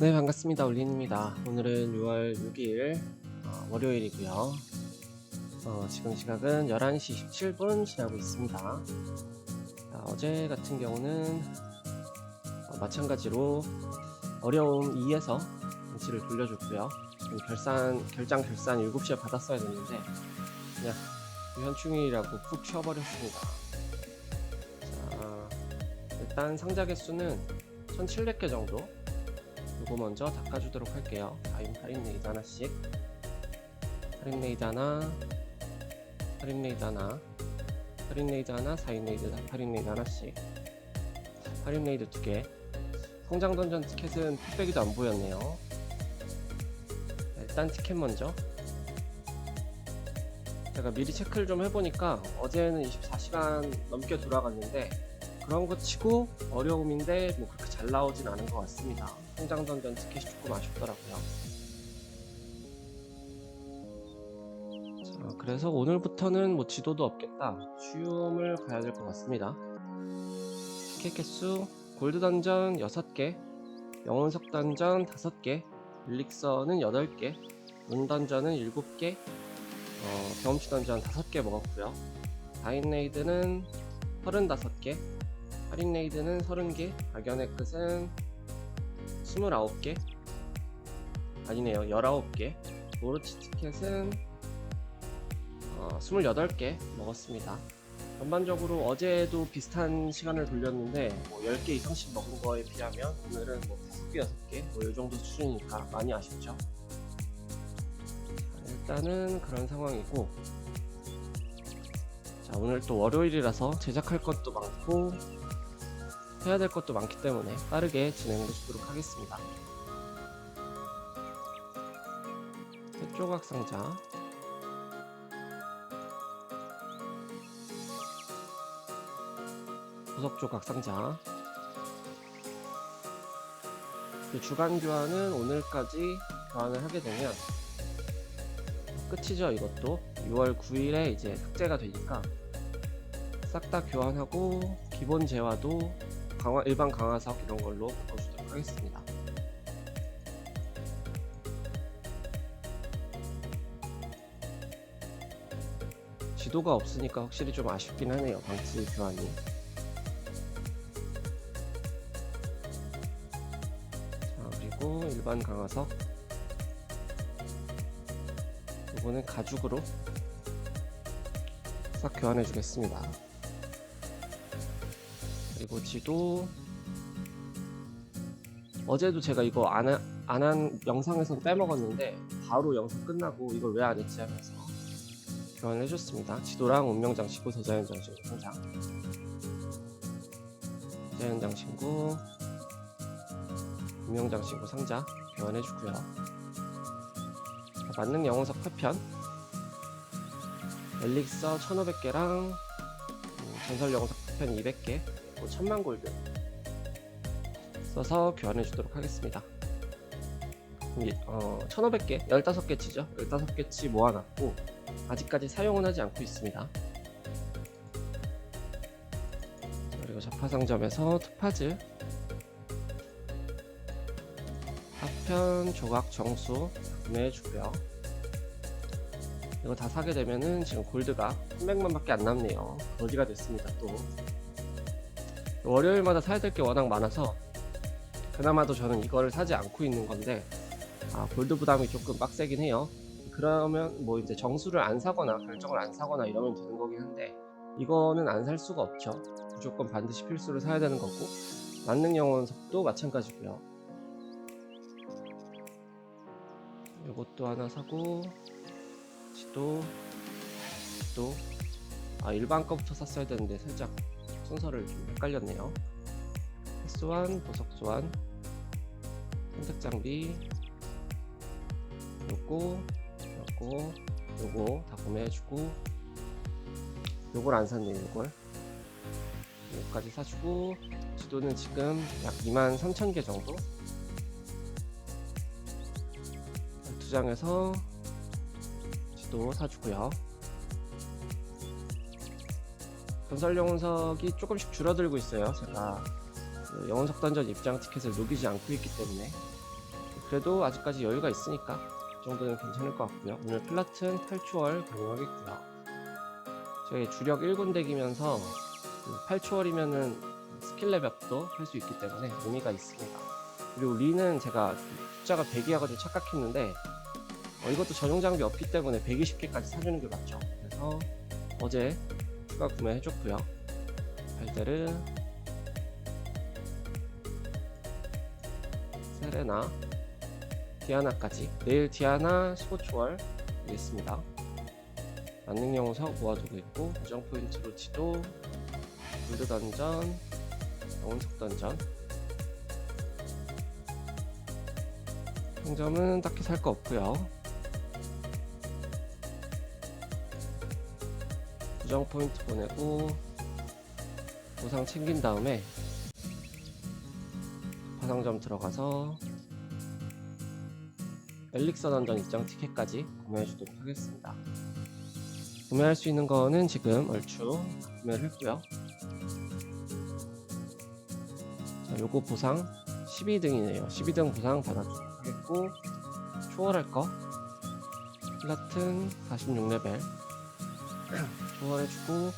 네 반갑습니다. 올린입니다. 오늘은 6월 6일 어, 월요일이고요. 어, 지금 시각은 11시 17분 지나고 있습니다. 자, 어제 같은 경우는 어, 마찬가지로 어려움 2에서 장치를 돌려줬고요. 결산 결장 결산 7시에 받았어야 됐는데 그냥 현충일이라고 푹 쉬어버렸습니다. 자 일단 상자 개수는 1700개 정도 요거 먼저 닦아주도록 할게요. 아임 파린레이드 하나씩. 파린레이드 하나, 파린레이드 하나, 파린레이드 하나, 사인레이드, 파린레이드 하나씩. 파린레이드 두 개. 성장 던전 티켓은 풋배기도 안 보였네요. 자, 일단 티켓 먼저. 제가 미리 체크를 좀 해보니까 어제는 24시간 넘게 돌아갔는데 그런 거 치고 어려움인데 뭐 그렇게 잘 나오진 않은 것 같습니다. 성장 던전 티켓이 조금 아쉽더라고요. 자, 그래서 오늘부터는 뭐 지도도 없겠다. 쉬움을 가야 될 것 같습니다. 티켓 개수 골드 던전 6개, 영혼석 던전 5개, 일릭서는 8개, 문 던전은 7개, 어, 경험치 던전 5개 먹었고요. 다인레이드는 35개, 할인레이드는 30개, 발견의 끝은 29개? 아니네요. 19개? 노르치 티켓은 어, 28개 먹었습니다. 전반적으로 어제도 비슷한 시간을 돌렸는데 뭐 10개 이상씩 먹은 거에 비하면 오늘은 뭐 5개, 6개? 뭐 이 정도 수준이니까 많이 아쉽죠. 자, 일단은 그런 상황이고 자 오늘 또 월요일이라서 제작할 것도 많고 해야 될 것도 많기 때문에 빠르게 진행해 주도록 하겠습니다. 조각 상자. 보석 조각 상자. 그 주간 교환은 오늘까지 교환을 하게 되면 끝이죠 이것도. 6월 9일에 이제 삭제가 되니까 싹 다 교환하고 기본 재화도 강화, 일반 강화석 이런 걸로 바꿔주도록 하겠습니다. 지도가 없으니까 확실히 좀 아쉽긴 하네요. 방치 교환이. 자, 그리고 일반 강화석. 이거는 가죽으로 싹 교환해 주겠습니다. 그리고 지도 어제도 제가 이거 안한 영상에서 빼먹었는데 바로 영상 끝나고 이걸 왜 안 했지 하면서 교환을 해줬습니다. 지도랑 운명장 신고 대자연장 신고 상자 대자연장 신고 운명장 신고 상자 교환해주고요. 만능 영혼석 8편 엘릭서 1500개랑 전설 영혼석 8편 200개 뭐 천만 골드 써서 교환해 주도록 하겠습니다. 어, 1500개, 15개 치죠. 15개 치 모아놨고 아직까지 사용은 하지 않고 있습니다. 그리고 자파상점에서 투파즈 파편 조각 정수 구매해 주고요. 이거 다 사게 되면은 지금 골드가 300만 밖에 안 남네요. 거지가 됐습니다 또. 월요일마다 사야 될 게 워낙 많아서 그나마도 저는 이거를 사지 않고 있는 건데 아 골드 부담이 조금 빡세긴 해요. 그러면 뭐 이제 정수를 안 사거나 결정을 안 사거나 이러면 되는 거긴 한데 이거는 안 살 수가 없죠. 무조건 반드시 필수로 사야 되는 거고 만능 영혼석도 마찬가지고요. 이것도 하나 사고 지도 지도 아 일반 거부터 샀어야 되는데 살짝 순서를 좀 헷갈렸네요. 횟수환, 보석 소환, 선택 장비, 요거, 요거, 요거 다 구매해주고, 요걸 안 샀네요. 요걸 요거까지 사주고, 지도는 지금 약 23,000개 정도. 두 장에서 지도 사주고요. 전설 영혼석이 조금씩 줄어들고 있어요. 제가 그 영혼석 던전 입장 티켓을 녹이지 않고 있기 때문에 그래도 아직까지 여유가 있으니까 이 정도는 괜찮을 것 같고요. 오늘 플라튼 8초월 가능하겠고요. 저희 주력 1군 덱이면서 8초월이면은 스킬 레벨도 할 수 있기 때문에 의미가 있습니다. 그리고 리는 제가 숫자가 100이어가지고 착각했는데 어, 이것도 전용 장비 없기 때문에 120개까지 사주는 게 맞죠. 그래서 어제 추가 구매해줬고요. 발데르, 세레나, 디아나까지 내일 디아나 15초월 되겠습니다. 만능 영석 모아두고 있고 고정 포인트로 지도, 골드 던전, 영혼석 던전. 평점은 딱히 살 거 없고요. 고정 포인트 보내고 보상 챙긴 다음에 화상점 들어가서 엘릭서 던전 입장 티켓까지 구매해 주도록 하겠습니다. 구매할 수 있는 거는 지금 얼추 구매를 했고요. 자, 요거 보상 12등이네요. 12등 보상 하겠고 초월할 거 플라튼 46레벨 초월해주고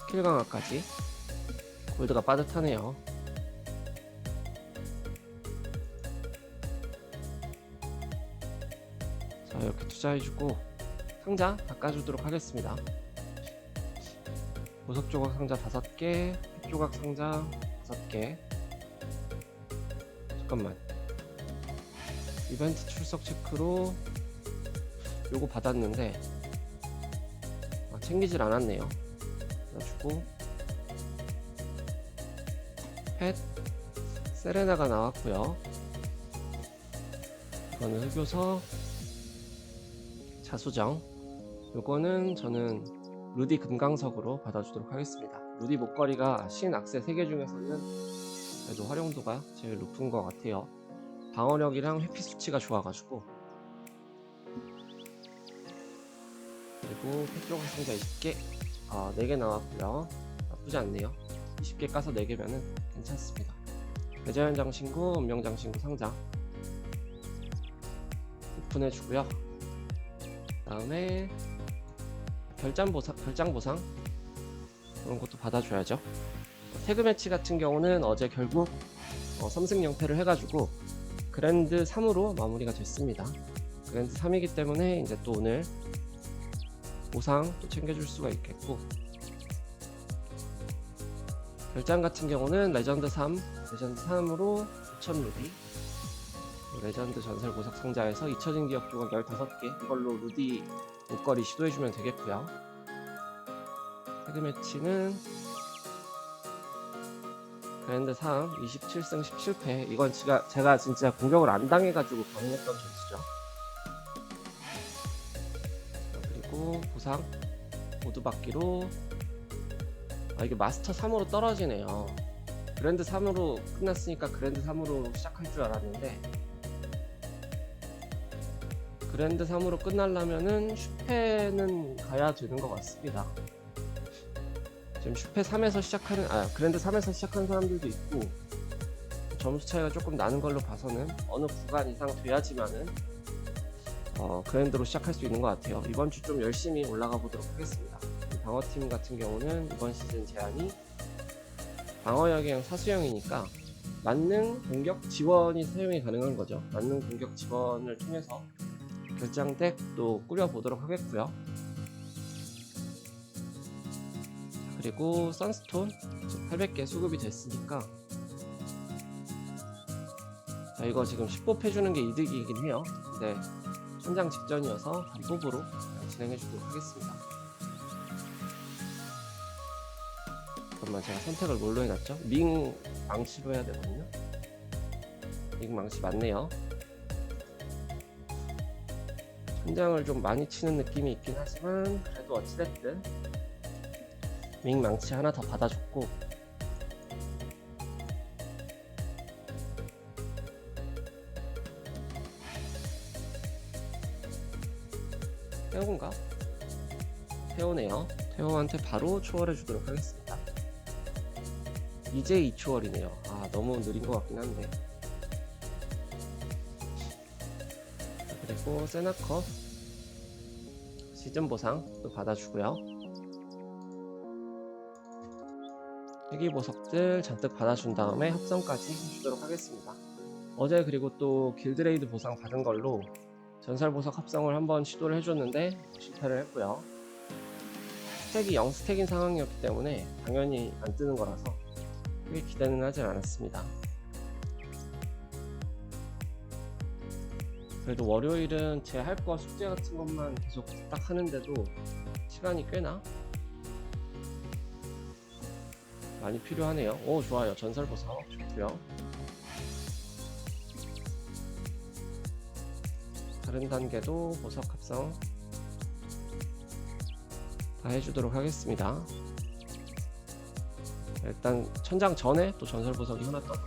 스킬 강화까지 골드가 빠듯하네요. 자 이렇게 투자해주고 상자 닦아주도록 하겠습니다. 보석 조각 상자 5개, 햇 조각 상자 5개. 잠깐만. 이벤트 출석 체크로 요거 받았는데 아, 챙기질 않았네요. 그래가지고 펫 세레나가 나왔고요. 이거는 흑요서 자수정. 요거는 저는 루디 금강석으로 받아주도록 하겠습니다. 루디 목걸이가 신 악세 3개 중에서는 그래도 활용도가 제일 높은 것 같아요. 방어력이랑 회피 수치가 좋아가지고 그리고 펫조각 상자 20개 아 4개 나왔고요. 나쁘지 않네요. 20개 까서 4개면은 괜찮습니다. 대자연 장신구, 운명 장신구 상자 오픈해 주고요. 다음에 별장 보상, 별장 보상? 그런 것도 받아줘야죠. 태그 매치 같은 경우는 어제 결국 어, 3승 0패를 해가지고 그랜드 3으로 마무리가 됐습니다. 그랜드 3이기 때문에 이제 또 오늘 보상 또 챙겨줄 수가 있겠고. 별장 같은 경우는 레전드 3, 레전드 3으로 5천 루디 레전드 전설 보석 상자에서 잊혀진 기억 조각 15개 이걸로 루디 목걸이 시도해주면 되겠고요. 태그 매치는 그랜드 3 27승 17패. 이건 제가, 제가 진짜 공격을 안 당해가지고 가능했던 점수죠 보상 모두 받기로. 아 이게 마스터 3으로 떨어지네요. 그랜드 3으로 끝났으니까 그랜드 3으로 시작할 줄 알았는데 그랜드 3으로 끝나려면은 슈페는 가야 되는 것 같습니다. 지금 슈페 3에서 시작하는 아 그랜드 3에서 시작하는 사람들도 있고 점수 차이가 조금 나는 걸로 봐서는 어느 구간 이상 돼야지만은 어, 그랜드로 시작할 수 있는 것 같아요. 이번 주 좀 열심히 올라가 보도록 하겠습니다. 방어팀 같은 경우는 이번 시즌 제한이 방어 영역 사수형이니까 만능 공격 지원이 사용이 가능한 거죠. 만능 공격 지원을 통해서 결장 덱도 꾸려 보도록 하겠고요. 그리고 선스톤 800개 수급이 됐으니까 자 이거 지금 10법 해주는 게 이득이긴 해요 근 데 천장 직전이어서 단법으로 진행해 주도록 하겠습니다. 잠깐만 제가 선택을 뭘로 해놨죠? 밍 망치로 해야 되거든요. 밍 망치 맞네요. 천장을 좀 많이 치는 느낌이 있긴 하지만 그래도 어찌됐든 윙 망치 하나 더 받아줬고 태호인가? 태호네요 태호한테 바로 초월해 주도록 하겠습니다 이제 2초월이네요 아 너무 느린 것 같긴 한데 그리고 세나컷 시즌 보상도 받아주고요. 회기 보석들 잔뜩 받아준 다음에 합성까지 해주도록 하겠습니다. 어제 그리고 또 길드레이드 보상 받은 걸로 전설 보석 합성을 한번 시도를 해줬는데 실패를 했고요. 스택이 0 스택인 상황이었기 때문에 당연히 안 뜨는 거라서 크게 기대는 하진 않았습니다. 그래도 월요일은 제 할 거 숙제 같은 것만 계속 딱 하는데도 시간이 꽤나 많이 필요하네요. 오 좋아요. 전설 보석 좋고요. 다른 단계도 보석 합성 다 해주도록 하겠습니다. 일단 천장 전에 또 전설 보석이 하나 떴고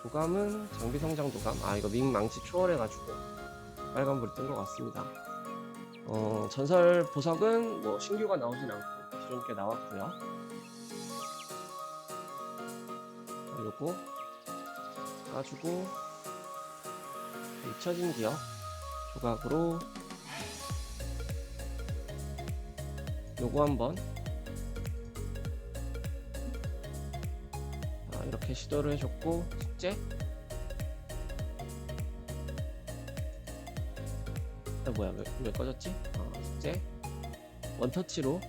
도감은 장비 성장 도감 아 이거 밍 망치 초월해가지고 빨간불이 뜬 것 같습니다. 어 전설 보석은 뭐 신규가 나오진 않고 기존 게 나왔고요. 요거 까주고 잊혀진 기억 조각으로 요거 한번. 아, 이렇게 시도를 해줬고 숙제? 아 뭐야 왜, 왜 꺼졌지? 아, 숙제? 원터치로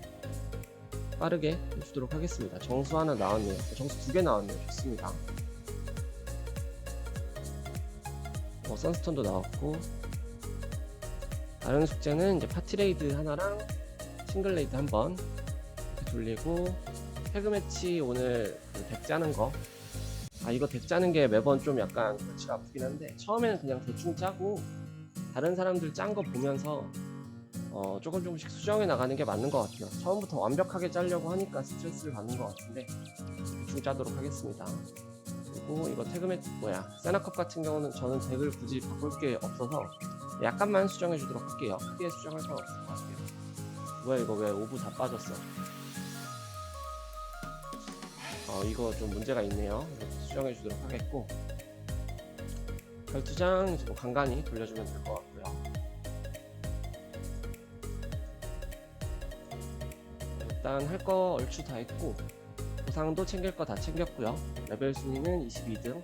빠르게 해주도록 하겠습니다. 정수 하나 나왔네요. 정수 두 개 나왔네요. 좋습니다. 어, 선스톤도 나왔고 다른 숙제는 이제 파티레이드 하나랑 싱글레이드 한번 이렇게 돌리고 태그 매치 오늘 그덱 짜는 거. 아 이거 덱 짜는 게 매번 좀 약간 골치가 아프긴 한데 처음에는 그냥 대충 짜고 다른 사람들 짠 거 보면서 어 조금 조금씩 수정해 나가는 게 맞는 것 같아요. 처음부터 완벽하게 짜려고 하니까 스트레스를 받는 것 같은데 대충 짜도록 하겠습니다. 그리고 이거 태그 매치 뭐야 세나컵 같은 경우는 저는 덱을 굳이 바꿀 게 없어서 약간만 수정해 주도록 할게요. 크게 수정할 건 없을 것 같아요. 뭐야 이거 왜 오브 다 빠졌어? 어 이거 좀 문제가 있네요. 수정해 주도록 하겠고 이제 뭐 간간히 돌려주면 될 것 같고요. 일단 할 거 얼추 다 했고 보상도 챙길 거 다 챙겼고요. 레벨 순위는 22등,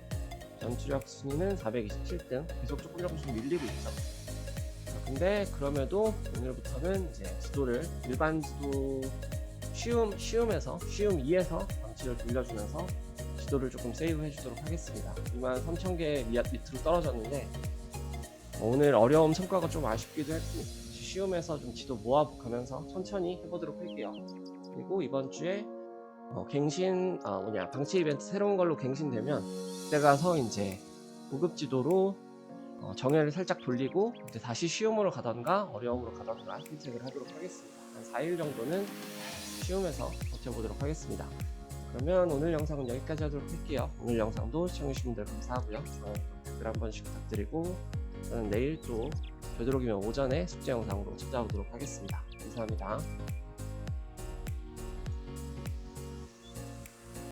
전투력 순위는 427등. 계속 조금 조금씩 밀리고 있죠. 자, 근데 그럼에도 오늘부터는 이제 지도를 일반 지도 쉬움 쉬움에서 쉬움 2에서 방치를 돌려주면서 지도를 조금 세이브 해주도록 하겠습니다. 2만 3천 개 밑으로 떨어졌는데 어, 오늘 어려움 성과가 좀 아쉽기도 했고 쉬움에서 좀 지도 모아가면서 천천히 해보도록 할게요. 그리고 이번 주에 어, 갱신 아 뭐냐 방치 이벤트 새로운 걸로 갱신되면 그때 가서 이제 고급 지도로 어, 정해를 살짝 돌리고 이제 다시 쉬움으로 가던가 어려움으로 가던가 선택을 하도록 하겠습니다. 한 4일 정도는 쉬움에서 버텨보도록 하겠습니다. 그러면 오늘 영상은 여기까지 하도록 할게요. 오늘 영상도 시청해주신 분들 감사하고요. 좋아요, 댓글 한 번씩 부탁드리고 저는 내일 또 되도록이면 오전에 숙제 영상으로 찾아오도록 하겠습니다. 감사합니다.